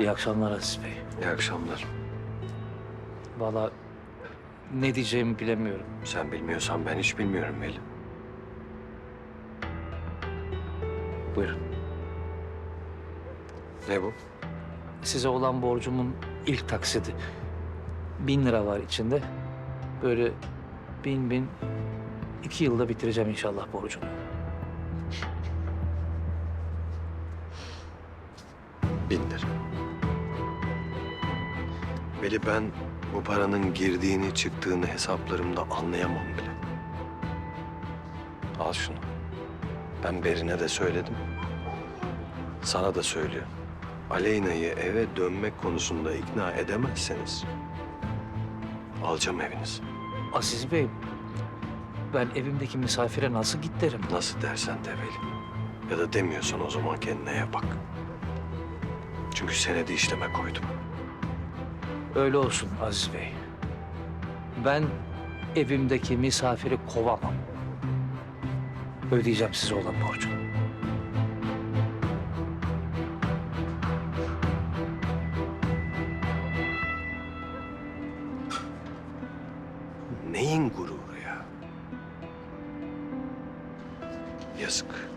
İyi akşamlar Aziz Bey. İyi akşamlar. Valla ne diyeceğimi bilemiyorum. Sen bilmiyorsan ben hiç bilmiyorum Veli. Buyurun. Ne bu? Size olan borcumun ilk taksidi. Bin lira var içinde. Böyle bin bin iki yılda bitireceğim inşallah borcumu. Bin lira. Veli ben bu paranın girdiğini çıktığını hesaplarımda anlayamam bile. Al şunu. Ben Berin'e de söyledim. Sana da söylüyorum. Aleyna'yı eve dönmek konusunda ikna edemezseniz alacağım evinizi. Aziz Bey, ben evimdeki misafire nasıl git derim? Nasıl dersen de Veli. Ya da demiyorsan o zaman kendine yap bak. Çünkü senedi işleme koydum. Öyle olsun Aziz Bey. Ben evimdeki misafiri kovamam. Ödeyeceğim size olan borcu. Neyin gururu ya? Yazık.